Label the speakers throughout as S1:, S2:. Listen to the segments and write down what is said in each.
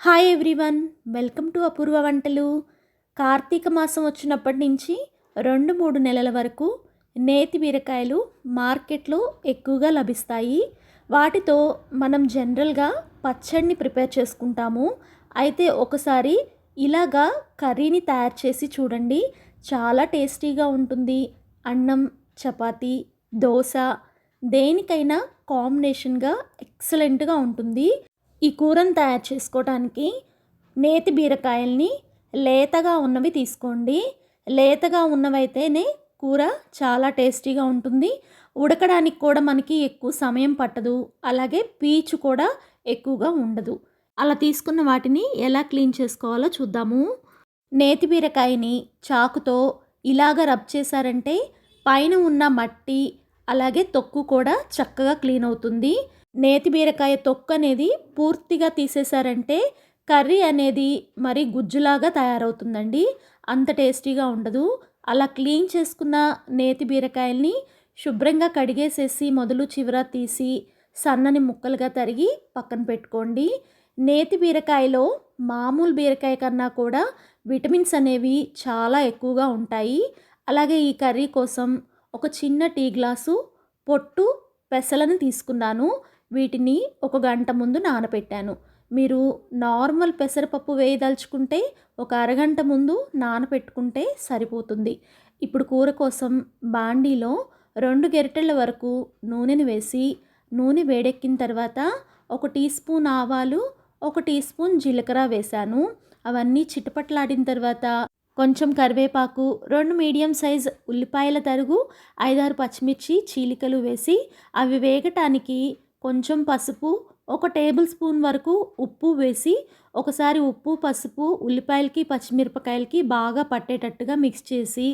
S1: Hi everyone welcome to Apoorva వంటలు కార్తీక మాసం వచ్చినప్పటి నుంచి రెండు మూడు నెలల వరకు నేతి బీరకాయలు మార్కెట్లో ఎక్కువగా లభిస్తాయి. వాటితో మనం జనరల్గా పచ్చడిని ప్రిపేర్ చేసుకుంటాము. అయితే ఒకసారి ఇలాగా కర్రీని తయారు చేసి చూడండి. చాలా టేస్టీగా ఉంటుంది. అన్నం చపాతీ దోశ దేనికైనా కాంబినేషన్గా ఎక్సలెంట్గా ఉంటుంది. ఈ కూరను తయారు చేసుకోవడానికి నేతి బీరకాయల్ని లేతగా ఉన్నవి తీసుకోండి. లేతగా ఉన్నవైతేనే కూర చాలా టేస్టీగా ఉంటుంది. ఉడకడానికి కూడా మనకి ఎక్కువ సమయం పట్టదు. అలాగే పీచు కూడా ఎక్కువగా ఉండదు. అలా తీసుకున్న వాటిని ఎలా క్లీన్ చేసుకోవాలో చూద్దాము. నేతి బీరకాయని చాకుతో ఇలాగ రబ్ చేశారంటే పైన ఉన్న మట్టి అలాగే తొక్కు కూడా చక్కగా క్లీన్ అవుతుంది. నేతి బీరకాయ తొక్క అనేది పూర్తిగా తీసేశారంటే కర్రీ అనేది మరి గుజ్జులాగా తయారవుతుందండి. అంత టేస్టీగా ఉండదు. అలా క్లీన్ చేసుకున్న నేతి బీరకాయల్ని శుభ్రంగా కడిగేసేసి మొదలు చివర తీసి సన్నని ముక్కలుగా తరిగి పక్కన పెట్టుకోండి. నేతి బీరకాయలో మామూలు బీరకాయ కన్నా కూడా విటమిన్స్ అనేవి చాలా ఎక్కువగా ఉంటాయి. అలాగే ఈ కర్రీ కోసం ఒక చిన్న టీ గ్లాసు పొట్టు పెసలను తీసుకున్నాను. వీటిని ఒక గంట ముందు నానబెట్టాను మీరు నార్మల్ పెసరపప్పు వేయదలుచుకుంటే ఒక అరగంట ముందు నానబెట్టుకుంటే సరిపోతుంది. ఇప్పుడు కూర కోసం బాండీలో రెండు గెరిటెల వరకు నూనెని వేసి నూనె వేడెక్కిన తర్వాత ఒక టీ స్పూన్ ఆవాలు ఒక టీ స్పూన్ జీలకర్ర వేశాను. అవన్నీ చిటపట్లాడిన తర్వాత కొంచెం కరివేపాకు రెండు మీడియం సైజ్ ఉల్లిపాయల తరుగు ఐదారు పచ్చిమిర్చి చీలికలు వేసి అవి వేగటానికి కొంచెం పసుపు ఒక టేబుల్ స్పూన్ వరకు ఉప్పు వేసి ఒకసారి ఉప్పు పసుపు ఉల్లిపాయలకి పచ్చిమిరపకాయలకి బాగా పట్టేటట్టుగా మిక్స్ చేసి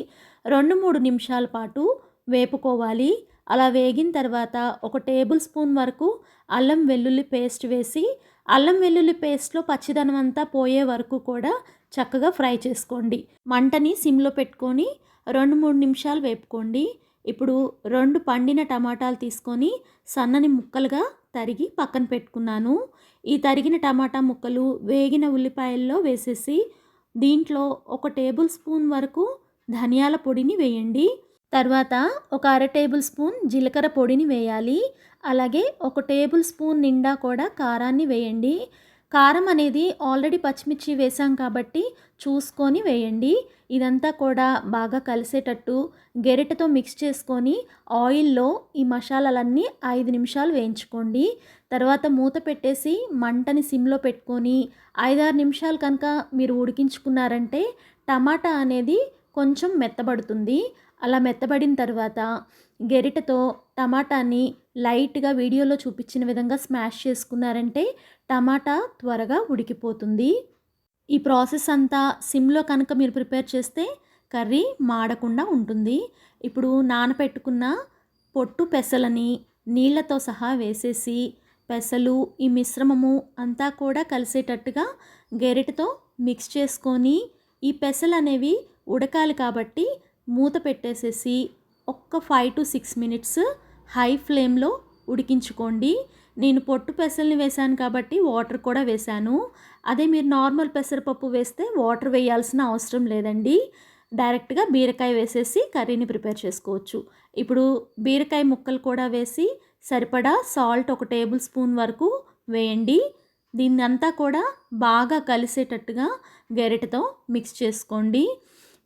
S1: రెండు మూడు నిమిషాల పాటు వేపుకోవాలి. అలా వేగిన తర్వాత ఒక టేబుల్ స్పూన్ వరకు అల్లం వెల్లుల్లి పేస్ట్ వేసి అల్లం వెల్లుల్లి పేస్ట్లో పచ్చిదనం అంతా పోయే వరకు కూడా చక్కగా ఫ్రై చేసుకోండి. మంటని సిమ్లో పెట్టుకొని రెండు మూడు నిమిషాలు వేపుకోండి. ఇప్పుడు రెండు పండిన టమాటాలు తీసుకొని సన్నని ముక్కలుగా తరిగి పక్కన పెట్టుకున్నాను. ఈ తరిగిన టమాటా ముక్కలు వేగిన ఉల్లిపాయల్లో వేసేసి దీంట్లో ఒక టేబుల్ స్పూన్ వరకు ధనియాల పొడిని వేయండి. తర్వాత ఒక అర టేబుల్ స్పూన్ జీలకర్ర పొడిని వేయాలి. అలాగే ఒక టేబుల్ స్పూన్ నిండా కూడా కారాన్ని వేయండి. కారం అనేది ఆల్రెడీ పచ్చిమిర్చి వేసాం కాబట్టి చూసుకొని వేయండి. ఇదంతా కూడా బాగా కలిసేటట్టు గెరిటతో మిక్స్ చేసుకొని ఆయిల్లో ఈ మసాలాలన్నీ ఐదు నిమిషాలు వేయించుకోండి. తర్వాత మూత పెట్టేసి మంటని సిమ్లో పెట్టుకొని ఐదారు నిమిషాలు కనుక మీరు ఉడికించుకున్నారంటే టమాటా అనేది కొంచెం మెత్తబడుతుంది. అలా మెత్తబడిన తర్వాత గెరిటతో టమాటాని లైట్గా వీడియోలో చూపించిన విధంగా స్మాష్ చేసుకున్నారంటే టమాటా త్వరగా ఉడికిపోతుంది. ఈ ప్రాసెస్ అంతా సిమ్లో కనుక మీరు ప్రిపేర్ చేస్తే కర్రీ మాడకుండా ఉంటుంది. ఇప్పుడు నానపెట్టుకున్న పొట్టు పెసలని నీళ్ళతో సహా వేసేసి పెసలు ఈ మిశ్రమము అంతా కూడా కలిసేటట్టుగా గెరిటతో మిక్స్ చేసుకొని ఈ పెసలు అనేవి ఉడకాలి కాబట్టి మూత పెట్టేసేసి ఒక్క five to six minutes high ఫ్లేమ్లో ఉడికించుకోండి. నేను పొట్టు పెసల్ని వేశాను కాబట్టి వాటర్ కూడా వేశాను. అదే మీరు నార్మల్ పెసరపప్పు వేస్తే వాటర్ వేయాల్సిన అవసరం లేదండి. డైరెక్ట్గా బీరకాయ వేసేసి కర్రీని ప్రిపేర్ చేసుకోవచ్చు. ఇప్పుడు బీరకాయ ముక్కలు కూడా వేసి సరిపడా సాల్ట్ ఒక టేబుల్ స్పూన్ వరకు వేయండి. దీన్ని అంతా కూడా బాగా కలిసేటట్టుగా గెరిటతో మిక్స్ చేసుకోండి.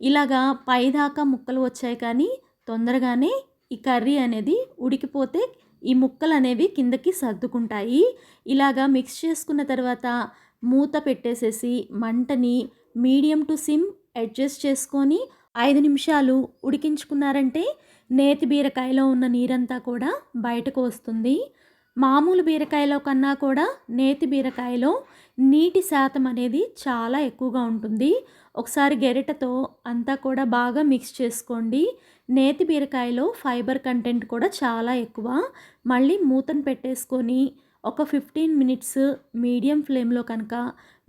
S1: ఇలాగా పైదాకా ముక్కలు వచ్చాయి కానీ తొందరగానే ఈ కర్రీ అనేది ఉడికిపోతే ఈ ముక్కలు అనేవి కిందకి సర్దుకుంటాయి. ఇలాగా మిక్స్ చేసుకున్న తర్వాత మూత పెట్టేసేసి మంటని మీడియం టు సిమ్ అడ్జస్ట్ చేసుకొని ఐదు నిమిషాలు ఉడికించుకున్నారంటే నేతి బీరకాయలో ఉన్న నీరంతా కూడా బయటకు వస్తుంది. మామూలు బీరకాయలో కన్నా కూడా నేతి బీరకాయలో నీటి శాతం అనేది చాలా ఎక్కువగా ఉంటుంది. ఒకసారి గెరిటతో అంతా కూడా బాగా మిక్స్ చేసుకోండి. నేతి బీరకాయలో ఫైబర్ కంటెంట్ కూడా చాలా ఎక్కువ. మళ్ళీ మూతను పెట్టేసుకొని ఒక ఫిఫ్టీన్ మినిట్స్ మీడియం ఫ్లేమ్లో కనుక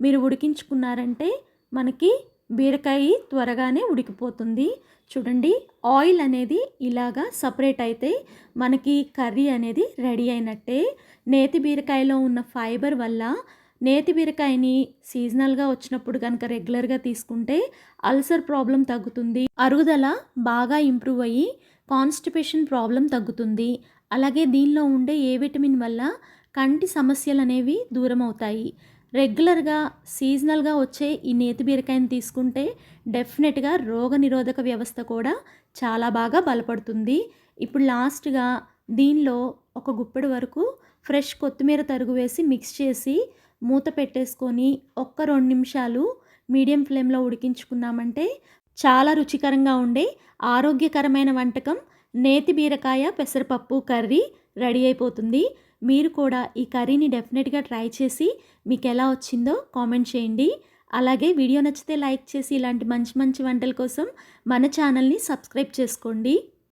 S1: మీరు ఉడికించుకున్నారంటే మనకి బీరకాయ త్వరగానే ఉడికిపోతుంది. చూడండి ఆయిల్ అనేది ఇలాగా సపరేట్ అయితే మనకి కర్రీ అనేది రెడీ అయినట్టే. నేతి బీరకాయలో ఉన్న ఫైబర్ వల్ల నేతి బీరకాయని సీజనల్గా వచ్చినప్పుడు కనుక రెగ్యులర్గా తీసుకుంటే అల్సర్ ప్రాబ్లం తగ్గుతుంది. అరుగుదల బాగా ఇంప్రూవ్ అయ్యి కాన్స్టిపేషన్ ప్రాబ్లం తగ్గుతుంది. అలాగే దీనిలో ఉండే ఏ విటమిన్ వల్ల కంటి సమస్యలు అనేవి దూరం అవుతాయి రెగ్యులర్గా సీజనల్గా వచ్చే ఈ నేతి బీరకాయని తీసుకుంటే డెఫినెట్గా రోగ నిరోధక వ్యవస్థ కూడా చాలా బాగా బలపడుతుంది. ఇప్పుడు లాస్ట్గా దీనిలో ఒక గుప్పెడు వరకు ఫ్రెష్ కొత్తిమీర తరుగు వేసి మిక్స్ చేసి మూత పెట్టేసుకొని ఒక్క రెండు నిమిషాలు మీడియం ఫ్లేమ్లో ఉడికించుకున్నామంటే చాలా రుచికరంగా ఉండే ఆరోగ్యకరమైన వంటకం నేతి బీరకాయ పెసరపప్పు కర్రీ రెడీ అయిపోతుంది. మీరు కూడా ఈ కర్రీని డెఫినెట్గా ట్రై చేసి మీకు ఎలా వచ్చిందో కామెంట్ చేయండి. అలాగే వీడియో నచ్చితే లైక్ చేసి ఇలాంటి మంచి మంచి వంటల కోసం మన ఛానల్ని సబ్స్క్రైబ్ చేసుకోండి.